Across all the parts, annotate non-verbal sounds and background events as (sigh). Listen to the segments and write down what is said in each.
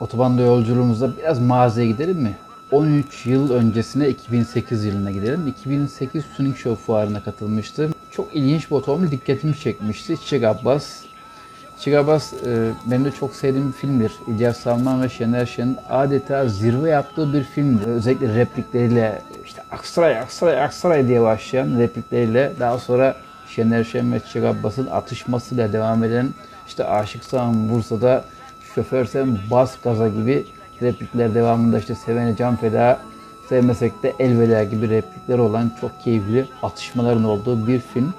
Otobanda yolculuğumuzda biraz mağazaya gidelim mi? 13 yıl öncesine 2008 yılına gidelim. 2008 Tuning Show fuarına katılmıştım. Çok ilginç bir otomobil dikkatimi çekmişti. Çiçek Abbas. Çiçek Abbas e, benim de çok sevdiğim bir filmdir. İlyas Salman ve Şener Şen'in adeta zirve yaptığı bir filmdir. Özellikle replikleriyle işte Aksaray, Aksaray, Aksaray diye başlayan replikleriyle daha sonra Şener Şen ve Çiçek Abbas'ın atışmasıyla devam eden işte Aşıksan Bursa'da şoför sen bas gaza gibi replikler devamında işte sevene can feda sevmesek de elveda gibi replikler olan çok keyifli atışmaların olduğu bir film.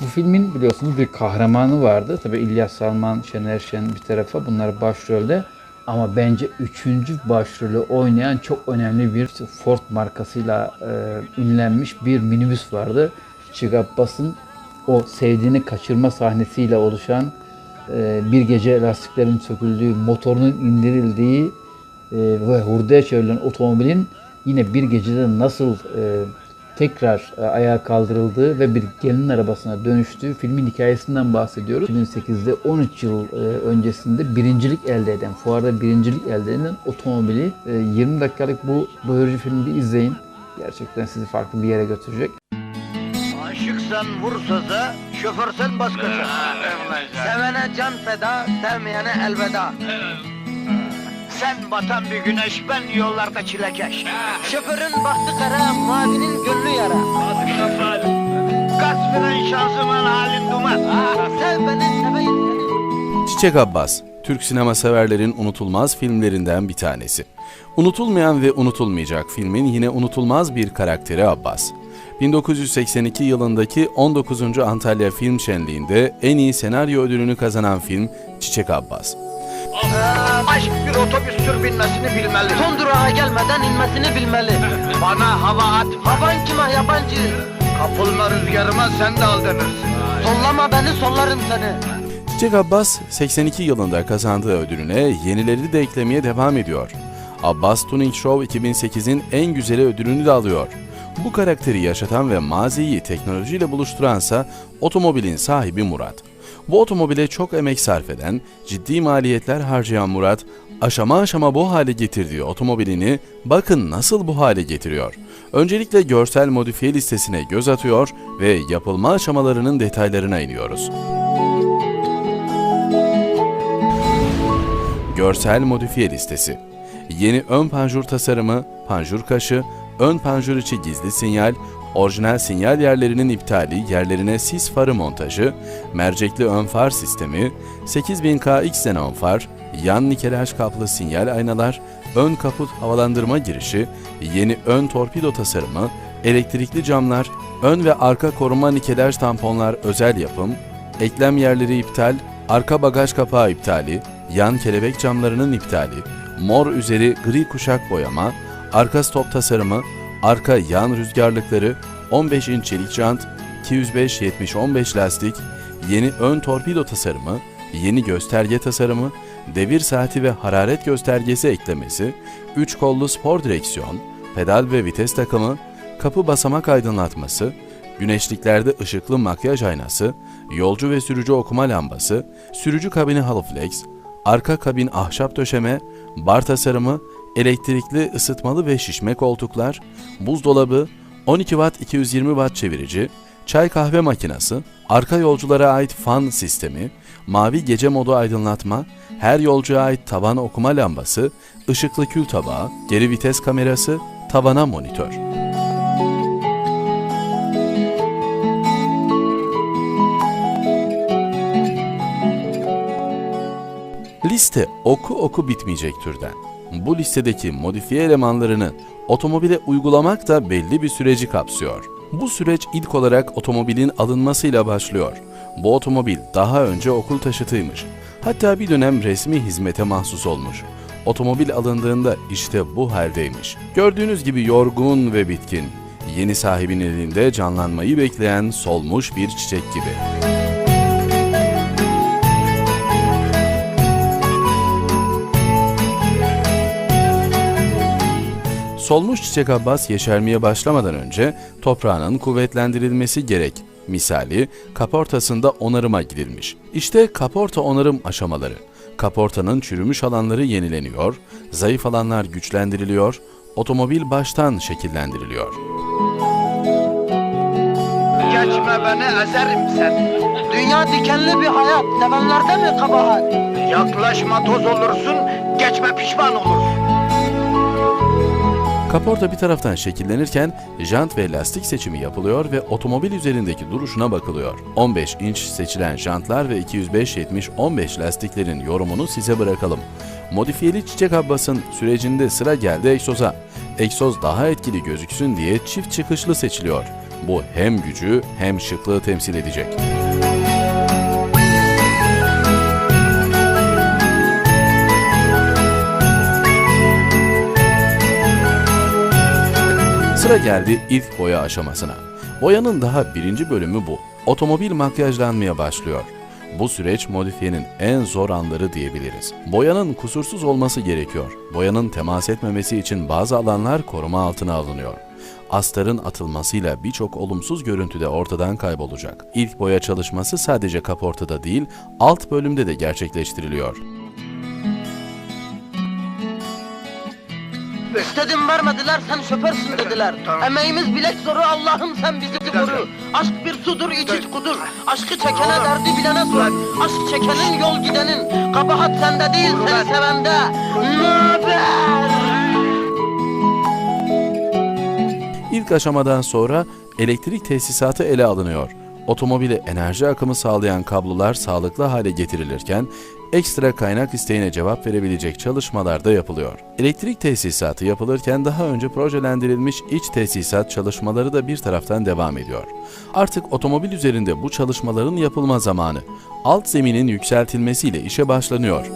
Bu filmin biliyorsunuz bir kahramanı vardı. Tabi İlyas Salman, Şener Şen bir tarafa bunlar başrolde. Ama bence üçüncü başrolü oynayan çok önemli bir Ford markasıyla e, ünlenmiş bir minibüs vardı. Çık Abbas'ın o sevdiğini kaçırma sahnesiyle oluşan bir gece lastiklerin söküldüğü, motorunun indirildiği e, ve hurdaya çevrilen otomobilin yine bir gecede nasıl e, tekrar e, ayağa kaldırıldığı ve bir gelin arabasına dönüştüğü filmin hikayesinden bahsediyoruz. 2008'de 13 yıl öncesinde birincilik elde eden, fuarda birincilik elde eden otomobili e, 20 dakikalık bu doyurucu filmi bir izleyin. Gerçekten sizi farklı bir yere götürecek. Aşıksan vur söze, şoförsen başkası. Sevene can feda, sevmeyene elveda. Sen batan bir güneş, ben yollarda çilekeş. Şoförün bahtı kara, mavinin gönlü yara. Gaz fren şanzıman halin duman. Sev beni, seveyim seni. Çiçek Abbas, Türk sinema severlerin unutulmaz filmlerinden bir tanesi. Unutulmayan ve unutulmayacak filmin yine unutulmaz bir karakteri Abbas. 1982 yılındaki 19. Antalya Film Şenliği'nde en iyi senaryo ödülünü kazanan film Çiçek Abbas. Aşk bir otobüs tür binmesini bilmeli. Son durağa gelmeden inmesini bilmeli. Bana hava at. Havan kime yabancı? Kapılma rüzgarıma sen de aldanırsın. Sollama beni sollarım seni. Çiçek Abbas 82 yılında kazandığı ödülüne yenileri de eklemeye devam ediyor. Abbas Tuning Show 2008'in en güzeli ödülünü de alıyor. Bu karakteri yaşatan ve maziyi teknolojiyle buluşturansa otomobilin sahibi Murat. Bu otomobile çok emek sarf eden, ciddi maliyetler harcayan Murat, aşama aşama bu hale getirdiği otomobilini bakın nasıl bu hale getiriyor. Öncelikle görsel modifiye listesine göz atıyor ve yapılma aşamalarının detaylarına iniyoruz. Görsel modifiye listesi. Yeni ön panjur tasarımı, panjur kaşı, ön panjur içi gizli sinyal, orijinal sinyal yerlerinin iptali, yerlerine sis farı montajı, mercekli ön far sistemi, 8000K X xenon far, yan nikelaj kaplı sinyal aynalar, ön kaput havalandırma girişi, yeni ön torpido tasarımı, elektrikli camlar, ön ve arka koruma nikelaj tamponlar özel yapım, eklem yerleri iptal, arka bagaj kapağı iptali, yan kelebek camlarının iptali, mor üzeri gri kuşak boyama, arka stop tasarımı, arka yan rüzgarlıkları, 15 inç çelik jant, 205-70-15 lastik, yeni ön torpido tasarımı, yeni gösterge tasarımı, devir saati ve hararet göstergesi eklemesi, 3 kollu spor direksiyon, pedal ve vites takımı, kapı basamak aydınlatması, güneşliklerde ışıklı makyaj aynası, yolcu ve sürücü okuma lambası, sürücü kabini halı flex, arka kabin ahşap döşeme, bar tasarımı, elektrikli ısıtmalı ve şişme koltuklar, buzdolabı, 12 watt 220 watt çevirici, çay kahve makinesi, arka yolculara ait fan sistemi, mavi gece modu aydınlatma, her yolcuya ait tavan okuma lambası, ışıklı kül tabağı, geri vites kamerası, tavana monitör. Liste oku oku bitmeyecek türden. Bu listedeki modifiye elemanlarını otomobile uygulamak da belli bir süreci kapsıyor. Bu süreç ilk olarak otomobilin alınmasıyla başlıyor. Bu otomobil daha önce okul taşıtıymış. Hatta bir dönem resmi hizmete mahsus olmuş. Otomobil alındığında işte bu haldeymiş. Gördüğünüz gibi yorgun ve bitkin. Yeni sahibinin elinde canlanmayı bekleyen solmuş bir çiçek gibi. Solmuş çiçek Abbas yeşermeye başlamadan önce toprağının kuvvetlendirilmesi gerek. Misali kaportasında onarıma gidilmiş. İşte kaporta onarım aşamaları. Kaportanın çürümüş alanları yenileniyor, zayıf alanlar güçlendiriliyor, otomobil baştan şekillendiriliyor. Geçme beni ezerim sen. Dünya dikenli bir hayat. Sevenlerde mi kabahat? Yaklaşma toz olursun, geçme pişman olursun. Kaporta bir taraftan şekillenirken jant ve lastik seçimi yapılıyor ve otomobil üzerindeki duruşuna bakılıyor. 15 inç seçilen jantlar ve 205-70-15 lastiklerin yorumunu size bırakalım. Modifiyeli Çiçek Abbas'ın sürecinde sıra geldi egzoza. Egzoz daha etkili gözüksün diye çift çıkışlı seçiliyor. Bu hem gücü hem şıklığı temsil edecek. Sıra geldi ilk boya aşamasına. Boyanın daha birinci bölümü bu. Otomobil makyajlanmaya başlıyor. Bu süreç modifiyenin en zor anları diyebiliriz. Boyanın kusursuz olması gerekiyor. Boyanın temas etmemesi için bazı alanlar koruma altına alınıyor. Astarın atılmasıyla birçok olumsuz görüntü de ortadan kaybolacak. İlk boya çalışması sadece kaportada değil, alt bölümde de gerçekleştiriliyor. İstedim vermediler, sen şoförsün dediler. Emeğimiz bilek zoru, Allah'ım sen bizi koru. Aşk bir sudur, iç iç kudur. Aşkı çekene derdi bilene sor. Aşk çekenin yol gidenin. Kabahat sende değil, seni sevende. Ne haber? İlk aşamadan sonra elektrik tesisatı ele alınıyor. Otomobile enerji akımı sağlayan kablolar sağlıklı hale getirilirken ekstra kaynak isteğine cevap verebilecek çalışmalar da yapılıyor. Elektrik tesisatı yapılırken daha önce projelendirilmiş iç tesisat çalışmaları da bir taraftan devam ediyor. Artık otomobil üzerinde bu çalışmaların yapılma zamanı. Alt zeminin yükseltilmesiyle işe başlanıyor.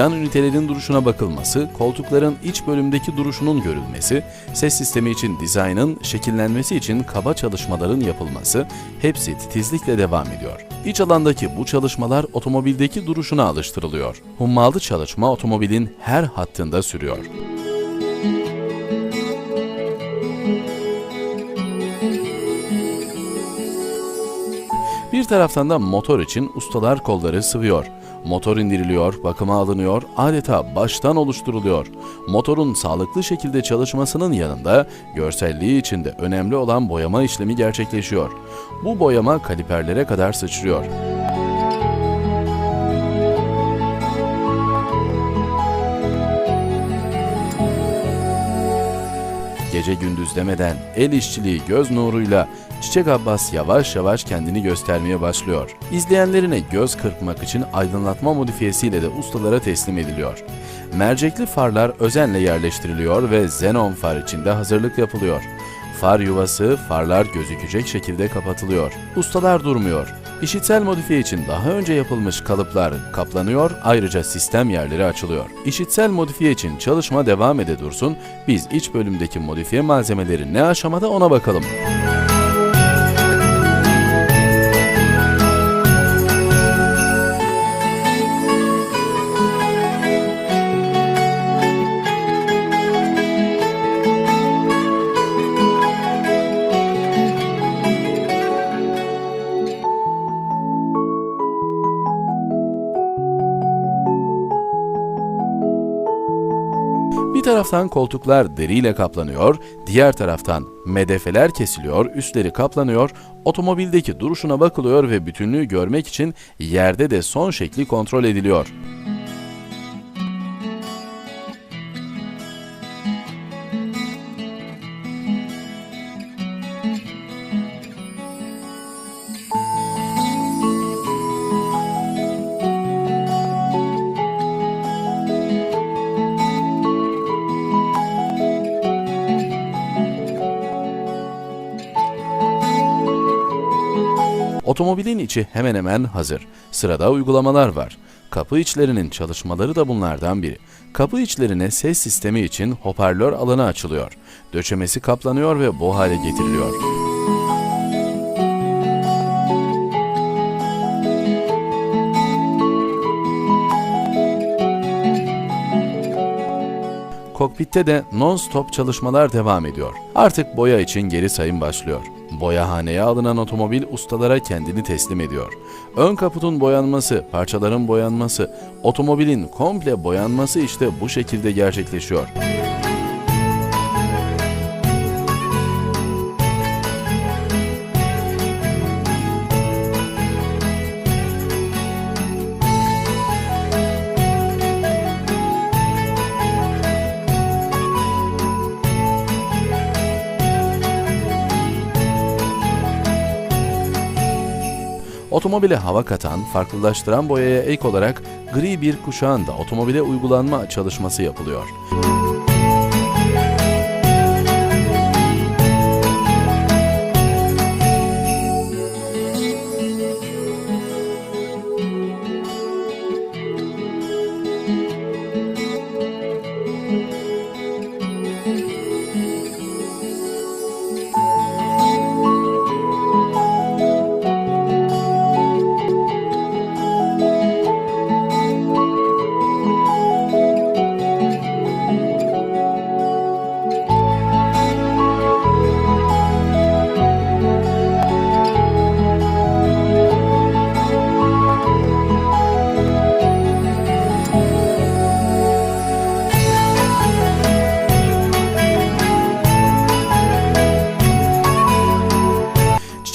Yan ünitelerin duruşuna bakılması, koltukların iç bölümdeki duruşunun görülmesi, ses sistemi için dizaynın şekillenmesi için kaba çalışmaların yapılması hepsi titizlikle devam ediyor. İç alandaki bu çalışmalar otomobildeki duruşuna alıştırılıyor. Hummalı çalışma otomobilin her hattında sürüyor. Bir taraftan da motor için ustalar kolları sıvıyor. Motor indiriliyor, bakıma alınıyor, adeta baştan oluşturuluyor. Motorun sağlıklı şekilde çalışmasının yanında görselliği için de önemli olan boyama işlemi gerçekleşiyor. Bu boyama kaliperlere kadar sıçrıyor. Gece gündüz demeden el işçiliği göz nuruyla Çiçek Abbas yavaş yavaş kendini göstermeye başlıyor. İzleyenlerine göz kırpmak için aydınlatma modifiyesiyle de ustalara teslim ediliyor. Mercekli farlar özenle yerleştiriliyor ve xenon far için de hazırlık yapılıyor. Far yuvası farlar gözükecek şekilde kapatılıyor. Ustalar durmuyor. İşitsel modifiye için daha önce yapılmış kalıplar kaplanıyor, ayrıca sistem yerleri açılıyor. İşitsel modifiye için çalışma devam ede dursun, biz iç bölümdeki modifiye malzemeleri ne aşamada ona bakalım. Bir taraftan koltuklar deriyle kaplanıyor, diğer taraftan medefeler kesiliyor, üstleri kaplanıyor, otomobildeki duruşuna bakılıyor ve bütünlüğü görmek için yerde de son şekli kontrol ediliyor. Otomobilin içi hemen hemen hazır. Sırada uygulamalar var. Kapı içlerinin çalışmaları da bunlardan biri. Kapı içlerine ses sistemi için hoparlör alanı açılıyor. Döşemesi kaplanıyor ve bu hale getiriliyor. Kokpitte de non-stop çalışmalar devam ediyor. Artık boya için geri sayım başlıyor. Boyahaneye alınan otomobil ustalara kendini teslim ediyor. Ön kaputun boyanması, parçaların boyanması, otomobilin komple boyanması işte bu şekilde gerçekleşiyor. Otomobile hava katan, farklılaştıran boyaya ek olarak gri bir kuşağın da otomobile uygulanma çalışması yapılıyor.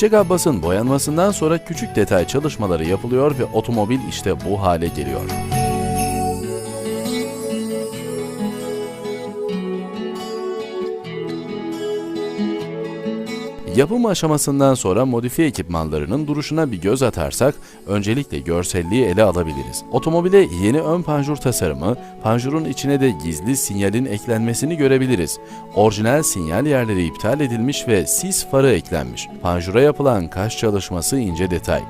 Çiçek Abbas'ın boyanmasından sonra küçük detay çalışmaları yapılıyor ve otomobil işte bu hale geliyor. Yapım aşamasından sonra modifiye ekipmanlarının duruşuna bir göz atarsak öncelikle görselliği ele alabiliriz. Otomobile yeni ön panjur tasarımı, panjurun içine de gizli sinyalin eklenmesini görebiliriz. Orijinal sinyal yerleri iptal edilmiş ve sis farı eklenmiş. Panjura yapılan kaş çalışması ince detay.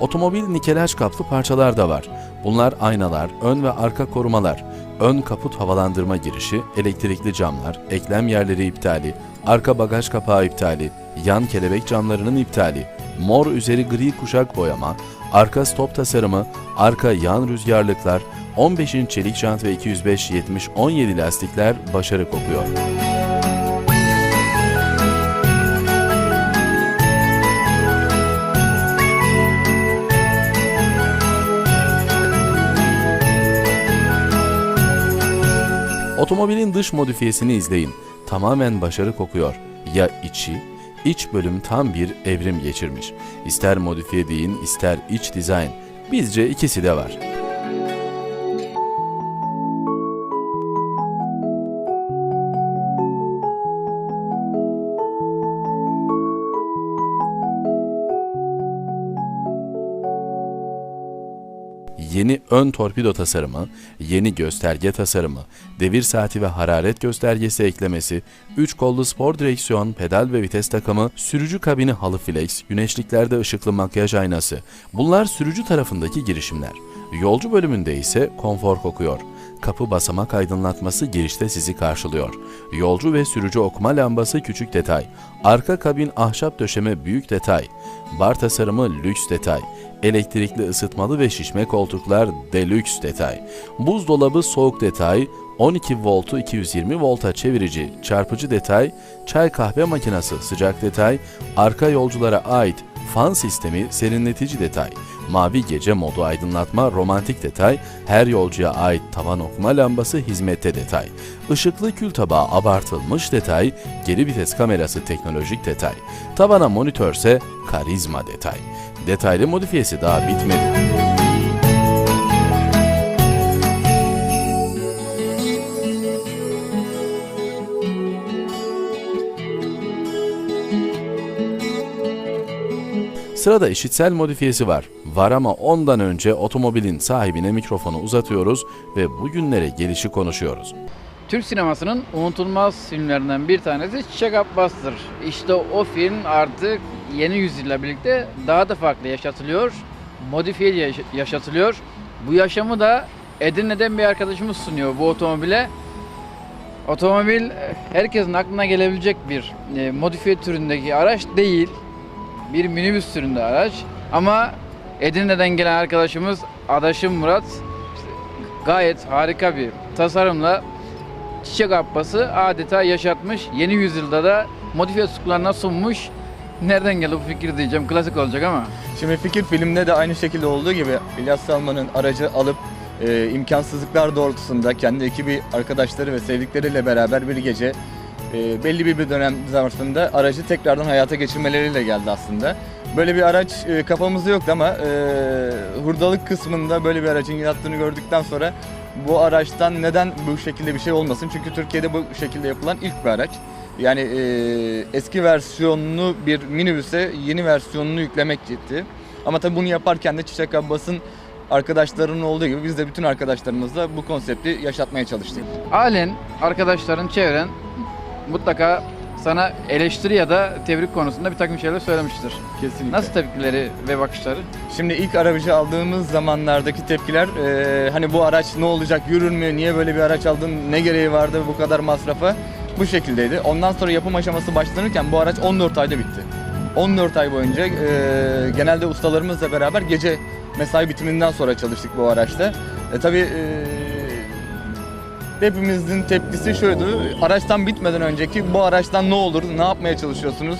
Otomobil nikelaj kaplı parçalar da var. Bunlar aynalar, ön ve arka korumalar, ön kaput havalandırma girişi, elektrikli camlar, eklem yerleri iptali, arka bagaj kapağı iptali, yan kelebek camlarının iptali, mor üzeri gri kuşak boyama, arka stop tasarımı, arka yan rüzgarlıklar, 15 inç çelik jant ve 205-70-17 lastikler başarı kokuyor. Otomobilin dış modifiyesini izleyin. Tamamen başarı kokuyor. Ya içi? İç bölüm tam bir evrim geçirmiş. İster modifiye deyin, ister iç dizayn. Bizce ikisi de var. Yeni ön torpido tasarımı, yeni gösterge tasarımı, devir saati ve hararet göstergesi eklemesi, 3 kollu spor direksiyon, pedal ve vites takımı, sürücü kabini halı flex, güneşliklerde ışıklı makyaj aynası. Bunlar sürücü tarafındaki girişimler. Yolcu bölümünde ise konfor kokuyor. Kapı basamak aydınlatması girişte sizi karşılıyor. Yolcu ve sürücü okuma lambası küçük detay. Arka kabin ahşap döşeme büyük detay. Bar tasarımı lüks detay. Elektrikli ısıtmalı ve şişme koltuklar deluxe detay. Buzdolabı soğuk detay. 12 voltu 220 volta çevirici çarpıcı detay. Çay kahve makinesi sıcak detay. Arka yolculara ait fan sistemi serinletici detay. Mavi gece modu aydınlatma romantik detay, her yolcuya ait tavan okuma lambası hizmette detay. Işıklı kül tabağı abartılmış detay, geri vites kamerası teknolojik detay. Tavana monitörse karizma detay. Detaylı modifiyesi daha bitmedi. Sırada işitsel modifiyesi var. Var ama ondan önce otomobilin sahibine mikrofonu uzatıyoruz ve bugünlere gelişi konuşuyoruz. Türk sinemasının unutulmaz filmlerinden bir tanesi Çiçek Abbas'tır. İşte o film artık yeni yüzyılla birlikte daha da farklı yaşatılıyor, modifiye yaş- yaşatılıyor. Bu yaşamı da Edirne'den bir arkadaşımız sunuyor bu otomobile. Otomobil herkesin aklına gelebilecek bir e, modifiye türündeki araç değil. Bir minibüs türünde araç. Ama Edirne'den gelen arkadaşımız Adaşım Murat gayet harika bir tasarımla Çiçek Abbas'ı adeta yaşatmış. Yeni yüzyılda da modifiye tutuklarına sunmuş. Nereden geldi bu fikir diyeceğim. Klasik olacak ama. Şimdi fikir filmde de aynı şekilde olduğu gibi İlyas Salman'ın aracı alıp e, imkansızlıklar doğrultusunda kendi ekibi, arkadaşları ve sevdikleriyle beraber bir gece e, belli bir, bir dönem zarfında aracı tekrardan hayata geçirmeleriyle geldi aslında. Böyle bir araç e, kafamızda yoktu ama e, hurdalık kısmında böyle bir aracın yattığını gördükten sonra bu araçtan neden bu şekilde bir şey olmasın? Çünkü Türkiye'de bu şekilde yapılan ilk bir araç. Yani e, eski versiyonunu bir minibüse yeni versiyonunu yüklemek gitti. Ama tabii bunu yaparken de Çiçek Abbas'ın arkadaşlarının olduğu gibi biz de bütün arkadaşlarımızla bu konsepti yaşatmaya çalıştık. Halen arkadaşların, çevren mutlaka sana eleştiri ya da tebrik konusunda bir takım şeyler söylemiştir. Kesinlikle. Nasıl tepkileri ve bakışları? Şimdi ilk aracı aldığımız zamanlardaki tepkiler e, hani bu araç ne olacak yürür mü niye böyle bir araç aldın ne gereği vardı bu kadar masrafa bu şekildeydi. Ondan sonra yapım aşaması başlanırken bu araç 14 ayda bitti. 14 ay boyunca e, genelde ustalarımızla beraber gece mesai bitiminden sonra çalıştık bu araçta. E, tabii e, hepimizin tepkisi şuydu. Araçtan bitmeden önceki bu araçtan ne olur, ne yapmaya çalışıyorsunuz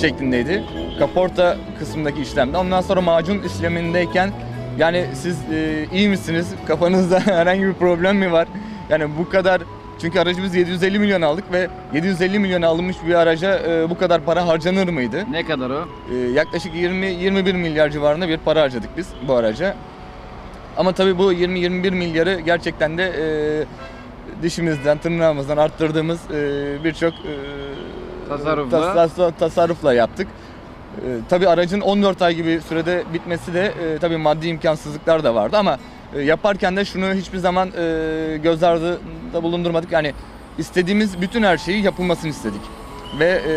şeklindeydi. Kaporta kısmındaki işlemde. Ondan sonra macun işlemindeyken yani siz e, iyi misiniz? Kafanızda (laughs) herhangi bir problem mi var? Yani bu kadar çünkü aracı biz 750 milyon aldık ve 750 milyona alınmış bir araca e, bu kadar para harcanır mıydı? Ne kadar o? Ee, yaklaşık 20-21 milyar civarında bir para harcadık biz bu araca. Ama tabii bu 20-21 milyarı gerçekten de e, dişimizden, tırnağımızdan arttırdığımız e, birçok e, Tasarrufla. tas- tas- tasarrufla yaptık. E, tabii aracın 14 ay gibi sürede bitmesi de e, tabii maddi imkansızlıklar da vardı ama e, yaparken de şunu hiçbir zaman e, göz ardında bulundurmadık. Yani istediğimiz bütün her şeyi yapılmasını istedik. Ve e,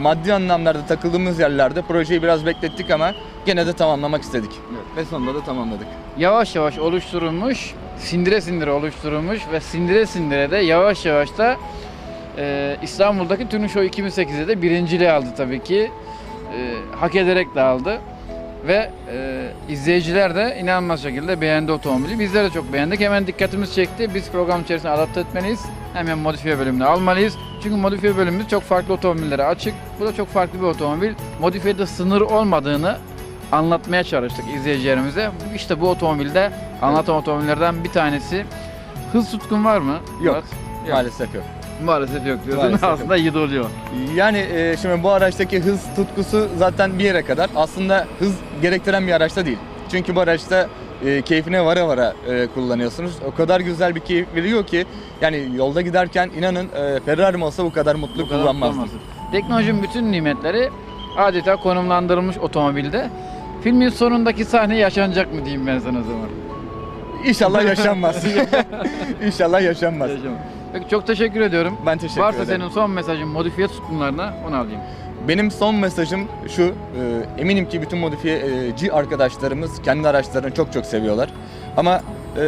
maddi anlamlarda takıldığımız yerlerde projeyi biraz beklettik ama gene de tamamlamak istedik. Ve sonunda da tamamladık. Yavaş yavaş oluşturulmuş, sindire sindire oluşturulmuş ve sindire sindire de yavaş yavaş da e, İstanbul'daki Tünü Show 2008'de de birinciliği aldı tabii ki. E, hak ederek de aldı. Ve e, izleyiciler de inanılmaz şekilde beğendi otomobili. Bizler de çok beğendik. Hemen dikkatimiz çekti. Biz program içerisinde adapte etmeliyiz. Hemen modifiye bölümüne almalıyız. Çünkü modifiye bölümümüz çok farklı otomobillere açık. Bu da çok farklı bir otomobil. Modifiyede sınır olmadığını anlatmaya çalıştık izleyicilerimize. İşte bu otomobilde anlatan otomobillerden bir tanesi. Hız tutkun var mı? Yok. Murat? Maalesef yok. Maalesef yok diyorsun. Maalesef. Aslında iyi oluyor. Yani e, şimdi bu araçtaki hız tutkusu zaten bir yere kadar. Aslında hız gerektiren bir araçta değil. Çünkü bu araçta e, keyfine vara vara e, kullanıyorsunuz. O kadar güzel bir keyif veriyor ki yani yolda giderken inanın e, Ferrari olsa bu kadar mutlu Bu kadar kullanmazdım. Teknolojinin bütün nimetleri adeta konumlandırılmış otomobilde. Filmin sonundaki sahne yaşanacak mı diyeyim ben sana o zaman. İnşallah yaşanmaz. (laughs) İnşallah yaşanmaz. Peki çok teşekkür ediyorum. Ben teşekkür Varsa ederim. senin son mesajın modifiye tutkunlarına onu alayım. Benim son mesajım şu, e, eminim ki bütün modifiyeci arkadaşlarımız kendi araçlarını çok çok seviyorlar. Ama e,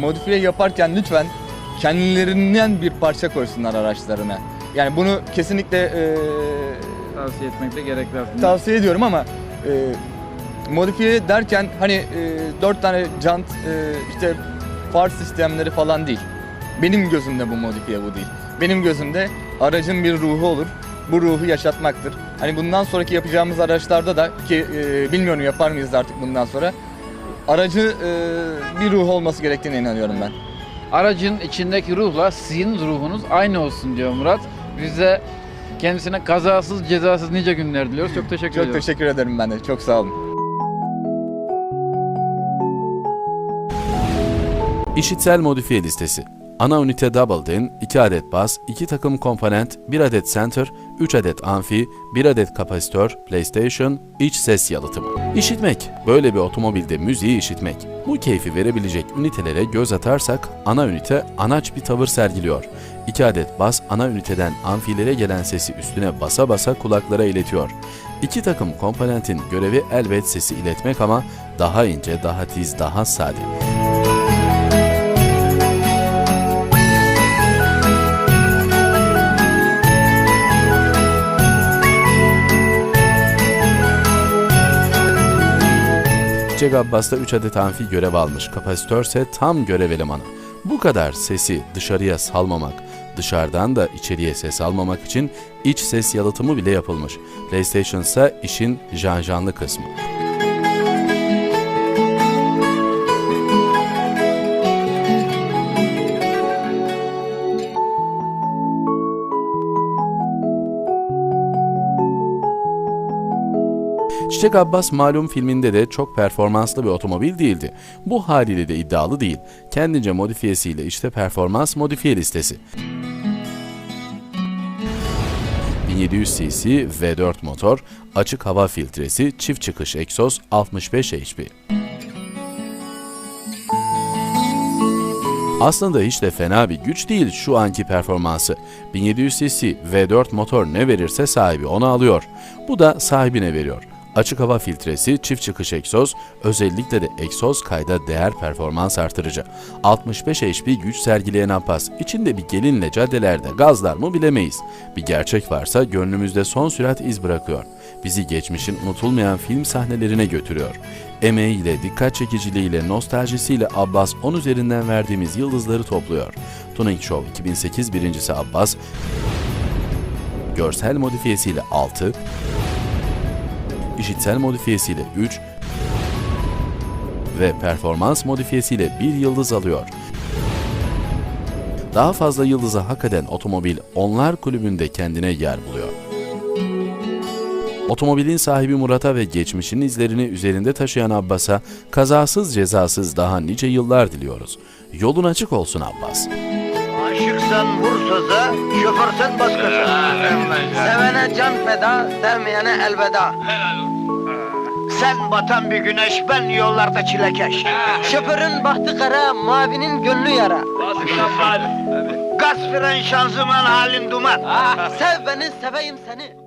modifiye yaparken lütfen kendilerinden bir parça koysunlar araçlarına. Yani bunu kesinlikle e, Tavsiye etmekte gerekli aslında. tavsiye ediyorum ama e, modifiye derken hani e, dört tane jant, e, işte far sistemleri falan değil. Benim gözümde bu modifiye bu değil. Benim gözümde aracın bir ruhu olur. Bu ruhu yaşatmaktır. Hani bundan sonraki yapacağımız araçlarda da ki e, bilmiyorum yapar mıyız artık bundan sonra. Aracı e, bir ruh olması gerektiğine inanıyorum ben. Aracın içindeki ruhla sizin ruhunuz aynı olsun diyor Murat. Biz de kendisine kazasız cezasız nice günler diliyoruz. Çok teşekkür Çok ediyorum. teşekkür ederim ben de. Çok sağ olun. İşitsel modifiye listesi. Ana ünite double din, 2 adet bas, 2 takım komponent, 1 adet center, 3 adet amfi, 1 adet kapasitör, PlayStation, iç ses yalıtımı. İşitmek, böyle bir otomobilde müziği işitmek. Bu keyfi verebilecek ünitelere göz atarsak ana ünite anaç bir tavır sergiliyor. 2 adet bas ana üniteden amfilere gelen sesi üstüne basa basa kulaklara iletiyor. İki takım komponentin görevi elbet sesi iletmek ama daha ince, daha tiz, daha sade. Çiçek Abbas'ta 3 adet amfi görev almış. Kapasitörse tam görev elemanı. Bu kadar sesi dışarıya salmamak, dışarıdan da içeriye ses almamak için iç ses yalıtımı bile yapılmış. PlayStation ise işin janjanlı kısmı. Çiçek Abbas malum filminde de çok performanslı bir otomobil değildi. Bu haliyle de iddialı değil. Kendince modifiyesiyle işte performans modifiye listesi. 1700 cc V4 motor, açık hava filtresi, çift çıkış egzoz 65 HP. Aslında hiç de fena bir güç değil şu anki performansı. 1700 cc V4 motor ne verirse sahibi onu alıyor. Bu da sahibine veriyor. Açık hava filtresi, çift çıkış egzoz, özellikle de egzoz kayda değer performans artırıcı. 65 HP güç sergileyen Abbas, içinde bir gelinle caddelerde gazlar mı bilemeyiz. Bir gerçek varsa gönlümüzde son sürat iz bırakıyor. Bizi geçmişin unutulmayan film sahnelerine götürüyor. Emeğiyle, dikkat çekiciliğiyle, nostaljisiyle Abbas 10 üzerinden verdiğimiz yıldızları topluyor. Tuning Show 2008 birincisi Abbas, görsel modifiyesiyle 6, işitsel modifiyesiyle 3 ve performans modifiyesiyle 1 yıldız alıyor. Daha fazla yıldıza hak eden otomobil onlar kulübünde kendine yer buluyor. Otomobilin sahibi Murat'a ve geçmişin izlerini üzerinde taşıyan Abbas'a kazasız cezasız daha nice yıllar diliyoruz. Yolun açık olsun Abbas. Aşıksan vur söze, şoförsen gaza. Sevene can feda, sevmeyene elveda. Sen batan bir güneş, ben yollarda çilekeş. Şoförün bahtı kara, mavinin gönlü yara. Gaz fren şanzıman halin duman. Sev beni, seveyim seni.